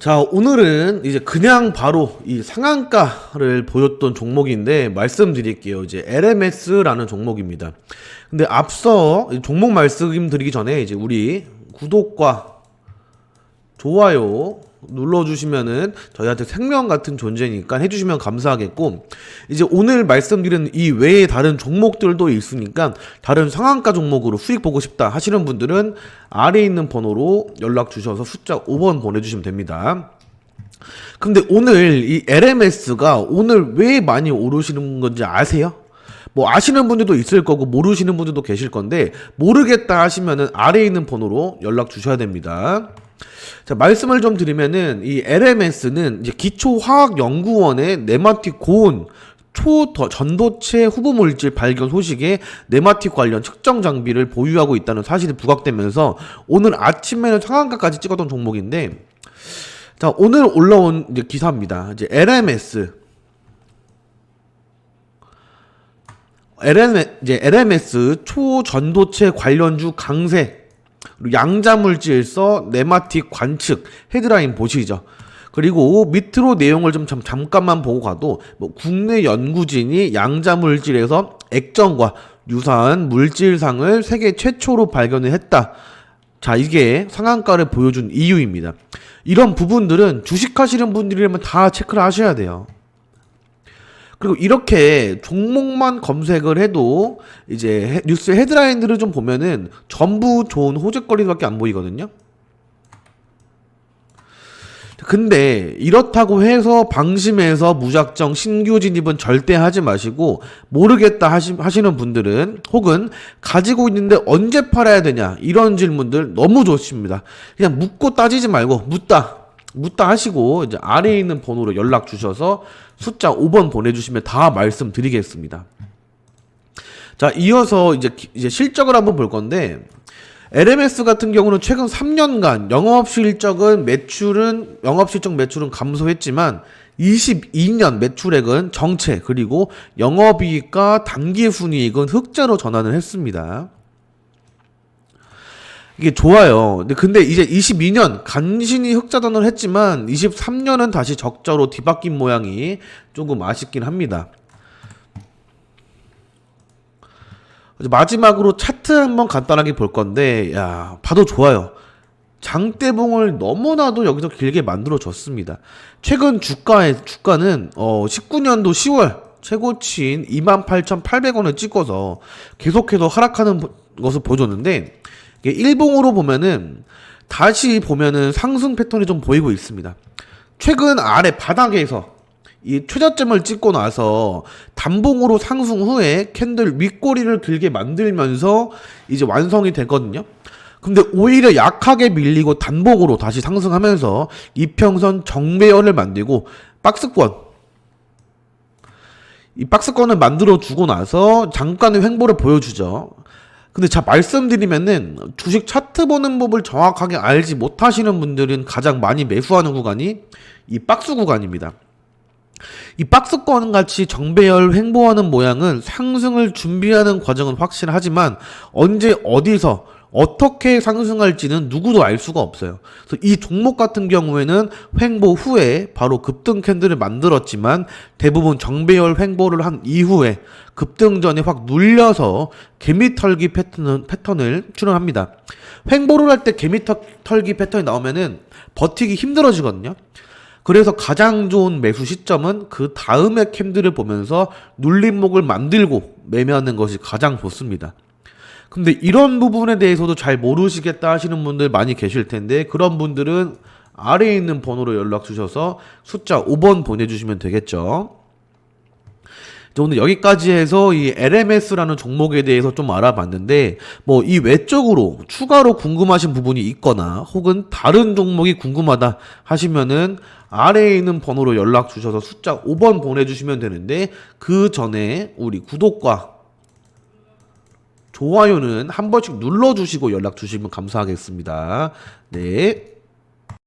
자, 오늘은 이제 그냥 바로 이 상한가를 보였던 종목인데 말씀드릴게요. 이제 LMS라는 종목입니다. 근데 앞서 이 종목 말씀드리기 전에 이제 우리 구독과 좋아요 눌러주시면은 저희한테 생명 같은 존재니까 해주시면 감사하겠고 이제 오늘 말씀드린 이 외에 다른 종목들도 있으니까 다른 상한가 종목으로 수익 보고 싶다 하시는 분들은 아래에 있는 번호로 연락 주셔서 숫자 5번 보내주시면 됩니다. 근데 오늘 이 LMS가 오늘 왜 많이 오르시는 건지 아세요? 뭐 아시는 분들도 있을 거고 모르시는 분들도 계실 건데 모르겠다 하시면은 아래에 있는 번호로 연락 주셔야 됩니다. 자, 말씀을 좀 드리면은 이 LMS는 이제 기초화학연구원의 네마틱 고온 초 전도체 후보 물질 발견 소식에 네마틱 관련 측정 장비를 보유하고 있다는 사실이 부각되면서 오늘 아침에는 상한가까지 찍었던 종목인데 자, 오늘 올라온 이제 기사입니다. 이제 LMS LM, 이제 LMS 초전도체 관련주 강세 그리고 양자물질서 네마틱 관측 헤드라인 보시죠. 그리고 밑으로 내용을 좀 잠, 잠깐만 보고 가도 뭐 국내 연구진이 양자물질에서 액정과 유사한 물질상을 세계 최초로 발견을 했다. 자, 이게 상한가를 보여준 이유입니다. 이런 부분들은 주식하시는 분들이라면 다 체크를 하셔야 돼요. 그리고 이렇게 종목만 검색을 해도 이제 헤- 뉴스 헤드라인들을 좀 보면은 전부 좋은 호재거리밖에 안 보이거든요. 근데 이렇다고 해서 방심해서 무작정 신규 진입은 절대 하지 마시고 모르겠다 하시, 하시는 분들은 혹은 가지고 있는데 언제 팔아야 되냐 이런 질문들 너무 좋습니다. 그냥 묻고 따지지 말고 묻다 묻다 하시고 이제 아래에 있는 번호로 연락 주셔서 숫자 5번 보내주시면 다 말씀드리겠습니다. 자 이어서 이제 기- 이제 실적을 한번 볼 건데 LMS 같은 경우는 최근 3년간 영업 실적은 매출은 영업 실적 매출은 감소했지만 22년 매출액은 정체 그리고 영업이익과 단기 순이익은 흑자로 전환을 했습니다. 이게 좋아요. 근데, 근데 이제 22년 간신히 흑자 전환을 했지만 23년은 다시 적자로 뒤바뀐 모양이 조금 아쉽긴 합니다. 마지막으로 차트 한번 간단하게 볼 건데, 야, 봐도 좋아요. 장대봉을 너무나도 여기서 길게 만들어 줬습니다. 최근 주가의 주가는 어 19년도 10월 최고치인 28,800원을 찍어서 계속해서 하락하는 보- 것을 보여줬는데 일봉으로 보면은 다시 보면은 상승 패턴이 좀 보이고 있습니다. 최근 아래 바닥에서 이 최저점을 찍고 나서 단봉으로 상승 후에 캔들 윗꼬리를 길게 만들면서 이제 완성이 됐거든요. 근데 오히려 약하게 밀리고 단봉으로 다시 상승하면서 이평선 정배열을 만들고 박스권 이 박스권을 만들어 주고 나서 잠깐의 횡보를 보여주죠. 근데 자 말씀드리면은 주식 차트 보는 법을 정확하게 알지 못하시는 분들은 가장 많이 매수하는 구간이 이 박스 구간입니다. 이 박스권 같이 정배열 횡보하는 모양은 상승을 준비하는 과정은 확실하지만 언제 어디서 어떻게 상승할지는 누구도 알 수가 없어요. 그래서 이 종목 같은 경우에는 횡보 후에 바로 급등 캔들을 만들었지만 대부분 정배열 횡보를 한 이후에 급등 전에 확 눌려서 개미 털기 패턴, 패턴을 출현합니다. 횡보를 할 때 개미 털- 털기 패턴이 나오면은 버티기 힘들어지거든요. 그래서 가장 좋은 매수 시점은 그 다음의 캠들을 보면서 눌림목을 만들고 매매하는 것이 가장 좋습니다. 근데 이런 부분에 대해서도 잘 모르시겠다 하시는 분들 많이 계실 텐데 그런 분들은 아래에 있는 번호로 연락 주셔서 숫자 5번 보내주시면 되겠죠. 오늘 여기까지 해서 이 LMS라는 종목에 대해서 좀 알아봤는데 뭐 이 외적으로 추가로 궁금하신 부분이 있거나 혹은 다른 종목이 궁금하다 하시면은 아래에 있는 번호로 연락 주셔서 숫자 5번 보내주시면 되는데 그 전에 우리 구독과 좋아요는 한 번씩 눌러주시고 연락 주시면 감사하겠습니다. 네.